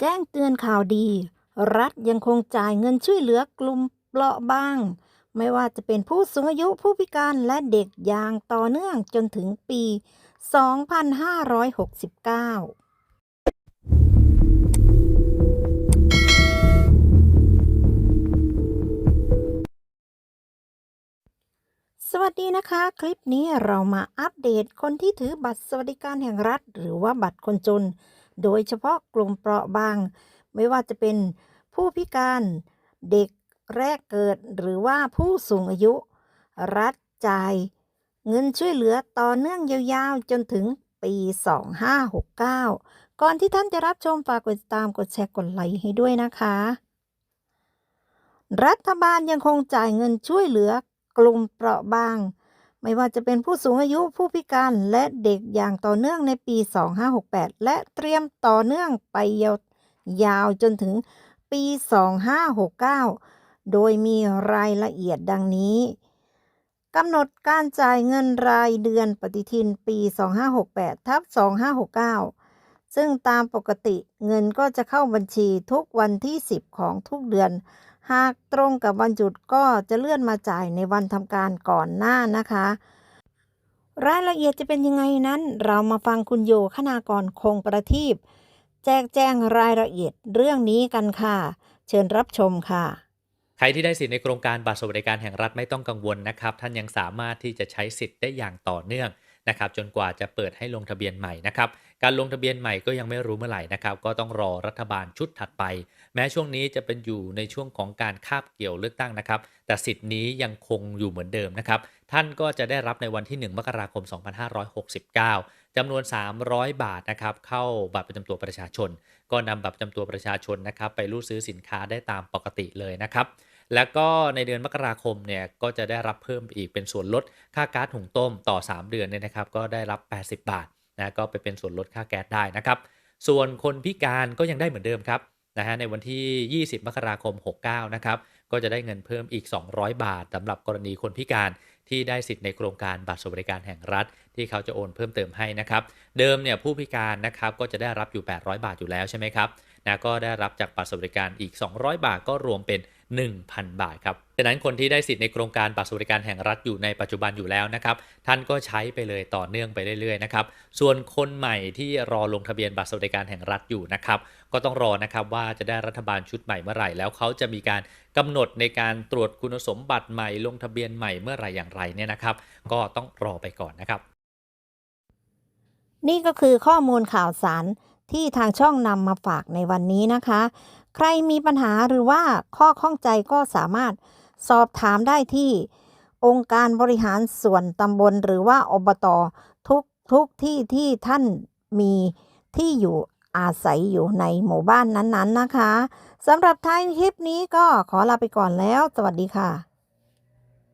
แจ้งเตือนข่าวดี รัฐยังคงจ่ายเงินช่วยเหลือกลุ่มเปราะบาง ไม่ว่าจะเป็นผู้สูงอายุผู้พิการและเด็กอย่างต่อเนื่องจนถึงปี 2569สวัสดีนะคะ คลิปนี้เรามาอัปเดตคนที่ถือบัตรสวัสดิการแห่งรัฐ หรือว่าบัตรคนจน โดยเฉพาะกลุ่มเปราะบาง ไม่ว่าจะเป็นผู้พิการเด็กแรกเกิดหรือว่าผู้สูงอายุ รัฐจ่าย เงินช่วยเหลือต่อเนื่องยาวๆ จนถึงปี 2569 ก่อนที่ท่านจะรับชมฝากกดติดตามกดแชร์กดไลค์ให้ด้วยนะคะ รัฐบาลยังคงจ่ายเงินช่วยเหลือกลุ่มเปราะบาง ไม่ว่าจะเป็นผู้สูงอายุผู้พิการและเด็กอย่างต่อเนื่องในปี 2568 และเตรียมต่อเนื่องไปยาวจนถึงปี 2569 โดยมีรายละเอียดดังนี้กำหนดการจ่ายเงินรายเดือนปฏิทินปี 2568ทับ2569 ซึ่งตามปกติเงินก็จะเข้าบัญชีทุกวันที่ 10 ของทุกเดือน หากตรงกับวันหยุดก็จะเลื่อนมาจ่ายในวันทำการก่อนหน้านะคะ รายละเอียดจะเป็นยังไงนั้น เรามาฟังคุณโยคณากรคงประทีปแจกแจงรายละเอียดเรื่องนี้กันค่ะ เชิญรับชมค่ะใครที่ได้สิทธิ์ในโครงการบัตรสวัสดิการแห่งรัฐไม่ต้องกังวลนะครับ ท่านยังสามารถที่จะใช้สิทธิ์ได้อย่างต่อเนื่อง นะครับจนกว่าจะเปิดให้ลงทะเบียนใหม่นะครับการลงทะเบียนใหม่ก็ยังไม่รู้เมื่อไหร่นะครับก็ต้องรอรัฐบาลชุดถัดไป แม้ช่วงนี้จะเป็นอยู่ในช่วงของการคาบเกี่ยวเลือกตั้งนะครับแต่สิทธิ์นี้ยังคงอยู่เหมือนเดิมนะครับท่านก็จะได้รับในวันที่ 1 มกราคม 2569จำนวน 300 บาทนะครับเข้าบัตรประจำตัวประชาชน ก็นำบัตรประจำตัวประชาชนนะครับไปรูดซื้อสินค้าได้ตามปกติเลยนะครับ แล้วก็ในเดือนมกราคมเนี่ยก็จะได้รับเพิ่มอีกเป็นส่วนลดค่าก๊าซหุงต้มต่อ 3 เดือนเนี่ยนะครับก็ได้รับ 80 บาทนะก็ไปเป็นส่วนลดค่าแก๊สได้นะครับ ส่วนคนพิการก็ยังได้เหมือนเดิมครับนะฮะในวันที่ 20 มกราคม 69 นะครับก็จะได้เงินเพิ่มอีก 200 บาทสำหรับกรณีคนพิการที่ได้สิทธิ์ในโครงการบัตรสวัสดิการแห่งรัฐ ที่เขาจะโอนเพิ่มเติมให้นะครับ เดิมเนี่ยผู้พิการนะครับก็จะได้รับอยู่ 800 บาทอยู่แล้วใช่ไหมครับนะก็ได้รับจากบัตรสวัสดิการอีก 200 บาทก็รวมเป็น 1,000 บาทครับดังนั้นคนที่ได้สิทธิ์ในโครงการบัตรสวัสดิการแห่งรัฐอยู่ในปัจจุบันอยู่แล้วนะครับ ท่านก็ใช้ไปเลยต่อเนื่องไปเรื่อยๆนะครับ ส่วนคนใหม่ที่รอลงทะเบียนบัตรสวัสดิการแห่งรัฐอยู่นะครับ ก็ต้องรอนะครับว่าจะได้รัฐบาลชุดใหม่เมื่อไหร่ แล้วเขาจะมีการกำหนดในการตรวจคุณสมบัติใหม่ ลงทะเบียนใหม่เมื่อไหร่อย่างไรเนี่ยนะครับ ก็ต้องรอไปก่อนนะครับ นี่ก็คือข้อมูลข่าวสาร ที่ทางช่องนำมาฝากในวันนี้นะคะ ใครมีปัญหาหรือว่าข้อข้องใจก็สามารถสอบถามได้ที่องค์การบริหารส่วนตำบลหรือว่าอบตทุกทุกที่ที่ท่านมีที่อยู่อาศัยอยู่ในหมู่บ้านนั้นๆนะคะสำหรับท้ายคลิปนี้ก็ขอลาไปก่อนแล้ว สวัสดีค่ะ